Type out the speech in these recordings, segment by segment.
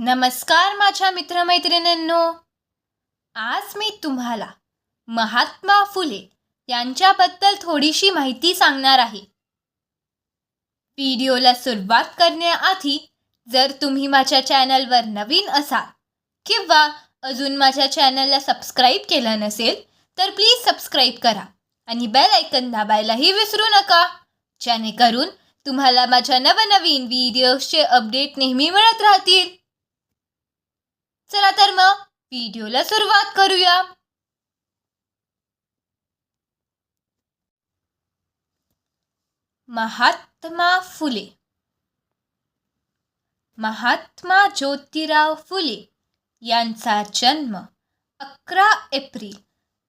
नमस्कार माझ्या मित्रमैत्रिणींनो. आज मी तुम्हाला महात्मा फुले यांच्याबद्दल थोडीशी माहिती सांगणार आहे. व्हिडिओला सुरुवात करण्याआधी जर तुम्ही माझ्या चॅनलवर नवीन असाल किंवा अजून माझ्या चॅनलला सबस्क्राईब केलं नसेल तर प्लीज सबस्क्राईब करा आणि बेल ऐकन दाबायलाही विसरू नका. जेणेकरून तुम्हाला माझ्या नवनवीन व्हिडिओजचे अपडेट नेहमी मिळत राहतील. चला तर मग व्हिडिओला सुरुवात करूया. महात्मा फुले. महात्मा ज्योतिराव फुले यांचा जन्म अकरा एप्रिल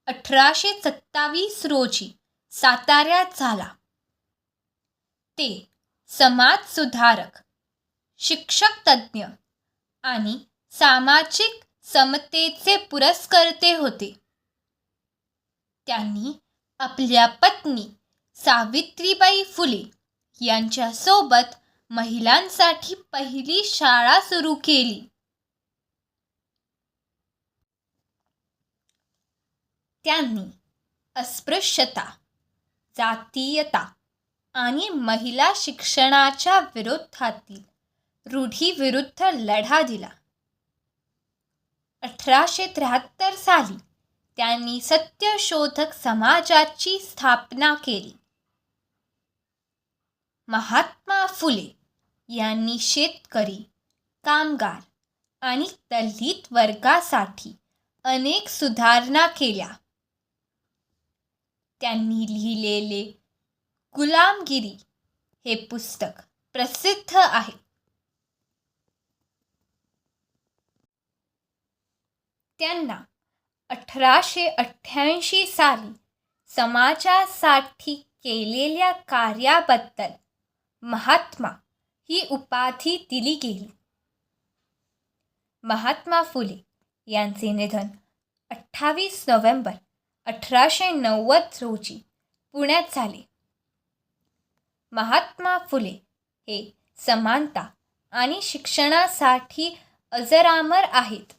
अठराशे सत्तावीस रोजी साताऱ्यात झाला. ते समाजसुधारक शिक्षक तज्ज्ञ आणि सामाजिक समतेचे पुरस्कर्ते होते. त्यांनी आपल्या पत्नी सावित्रीबाई फुले यांच्यासोबत महिलांसाठी पहिली शाळा सुरू केली. त्यांनी अस्पृश्यता जातीयता आणि महिला शिक्षणाच्या विरोधातील रूढीविरुद्ध लढा दिला. अठराशे त्र्याहत्तर साली त्यांनी सत्यशोधक समाजाची स्थापना केली. महात्मा फुले यांनी शेतकरी कामगार आणि दलित वर्गासाठी अनेक सुधारणा केल्या. त्यांनी लिहिलेले गुलामगिरी हे पुस्तक प्रसिद्ध आहे. त्यांना अठराशे अठ्ठ्याऐंशी साली समाजासाठी केलेल्या कार्याबद्दल महात्मा ही उपाधी दिली गेली. महात्मा फुले यांचे निधन अठ्ठावीस नोव्हेंबर अठराशे नव्वद रोजी पुण्यात झाले. महात्मा फुले हे समानता आणि शिक्षणासाठी अजरामर आहेत.